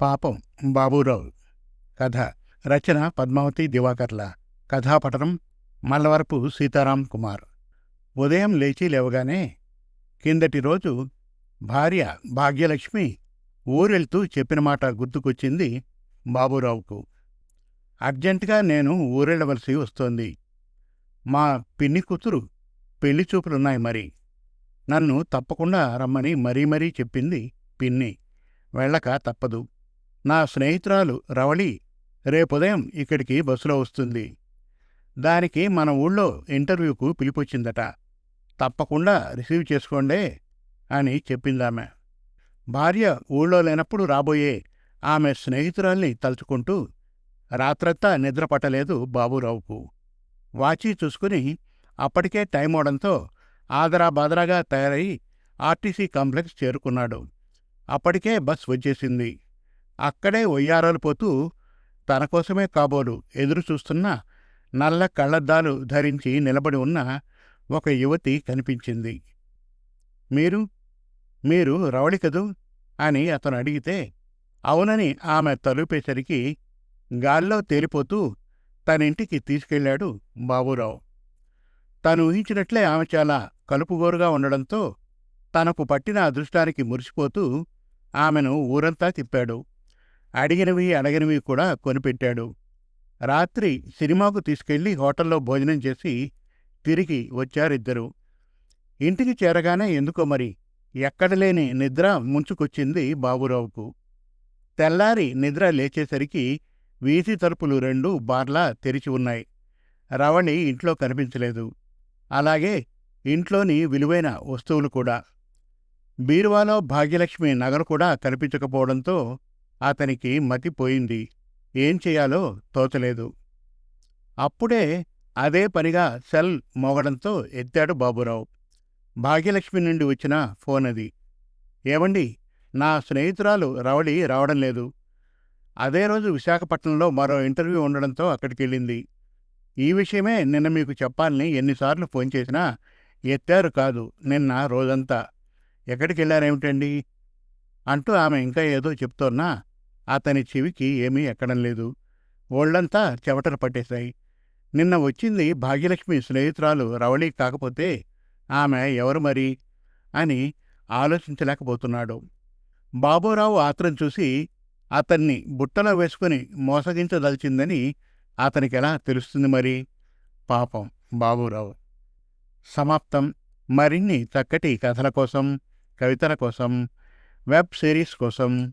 పాపం బాబూరావు. కథ. రచన పద్మావతి దివాకర్ల. కథాపఠనం మల్లవరపు సీతారాం కుమార్. ఉదయం లేచి లేవగానే కిందటి రోజు భార్య భాగ్యలక్ష్మి ఊరెళ్తూ చెప్పిన మాట గుర్తుకొచ్చింది బాబూరావుకు. అర్జెంటుగా నేను ఊరెళ్ళవలసి వస్తోంది. మా పిన్ని కూతురు పెళ్ళి చూపులున్నాయి మరి. నన్ను తప్పకుండా రమ్మని మరీ మరీ చెప్పింది పిన్ని. వెళ్ళక తప్పదు. నా స్నేహితురాలు రవళి రేపుదయం ఇక్కడికి బస్సులో వస్తుంది. దానికి మన ఊళ్ళో ఇంటర్వ్యూకు పిలిపొచ్చిందట. తప్పకుండా రిసీవ్ చేసుకోండే అని చెప్పిందామె. భార్య ఊళ్ళో లేనప్పుడు రాబోయే ఆమె స్నేహితురాల్ని తలుచుకుంటూ రాత్రంతా నిద్ర పట్టలేదు బాబూరావుకు. వాచీ చూసుకుని అప్పటికే టైం అవడంతో ఆదరా బాదరాగా తయారై ఆర్టీసీ కాంప్లెక్స్ చేరుకున్నాడు. అప్పటికే బస్ వచ్చేసింది. అక్కడే ఒయ్యారాలు పోతూ తన కోసమే కాబోలు ఎదురు చూస్తున్న నల్ల కళ్ళద్దాలు ధరించి నిలబడి ఉన్న ఒక యువతి కనిపించింది. మీరు? మీరు రవళి కదూ? అని అతను అడిగితే అవునని ఆమె తలుపేసరికి గాల్లో తేలిపోతూ తనింటికి తీసుకెళ్ళాడు బాబురావు. తను ఊహించినట్లే ఆమె చాలా కలుపుగోరుగా ఉండడంతో తనకు పట్టిన అదృష్టానికి మురిసిపోతూ ఆమెను ఊరంతా తిప్పాడు. అడిగినవి అడగినవి కూడా కొనిపెట్టాడు. రాత్రి సినిమాకు తీసుకెళ్ళి హోటల్లో భోజనం చేసి తిరిగి వచ్చారిద్దరు. ఇంటికి చేరగానే ఎందుకో మరి? ఎక్కడలేని నిద్ర ముంచుకొచ్చింది బాబురావుకు. తెల్లారి నిద్ర లేచేసరికి వీధి తలుపులు రెండు బార్లా తెరిచి ఉన్నాయి. రవణి ఇంట్లో కనిపించలేదు. అలాగే ఇంట్లోని విలువైన వస్తువులు కూడా. బీరువాలో భాగ్యలక్ష్మి నగలు కూడా కనిపించకపోవడంతో అతనికి మతిపోయింది ఏం చేయాలో తోచలేదు. అప్పుడే అదే పనిగా సెల్ మోగడంతో ఎత్తాడు బాబురావు. భాగ్యలక్ష్మి నుండి వచ్చిన ఫోన్ అది. ఏమండి నా స్నేహితురాలు రవళి రావడం లేదు. అదే రోజు విశాఖపట్నంలో మరో ఇంటర్వ్యూ ఉండడంతో అక్కడికి వెళ్ళింది ఈ విషయమే నిన్న మీకు చెప్పాలని ఎన్నిసార్లు ఫోన్ చేసినా ఎత్తారు కాదు నిన్న రోజంతా. ఎక్కడికి వెళ్ళారేమిటండి అంటూ ఆమె ఇంకా ఏదో చెప్తోన్నా అతని చెవికి ఏమీ ఎక్కడం లేదు. ఓళ్ళంతా చెవటలు పట్టేశాయి. నిన్న వచ్చింది భాగ్యలక్ష్మి స్నేహితురాలు రవళి కాకపోతే ఆమె ఎవరు మరి? అని ఆలోచించలేకపోతున్నాడు. బాబురావు ఆత్రం చూసి అతన్ని బుట్టలో వేసుకుని మోసగించదలిచిందని అతనికెలా తెలుస్తుంది మరి? పాపం బాబురావు. సమాప్తం. మరిన్ని చక్కటి కథల కోసం కవితల కోసం వెబ్ సిరీస్ కోసం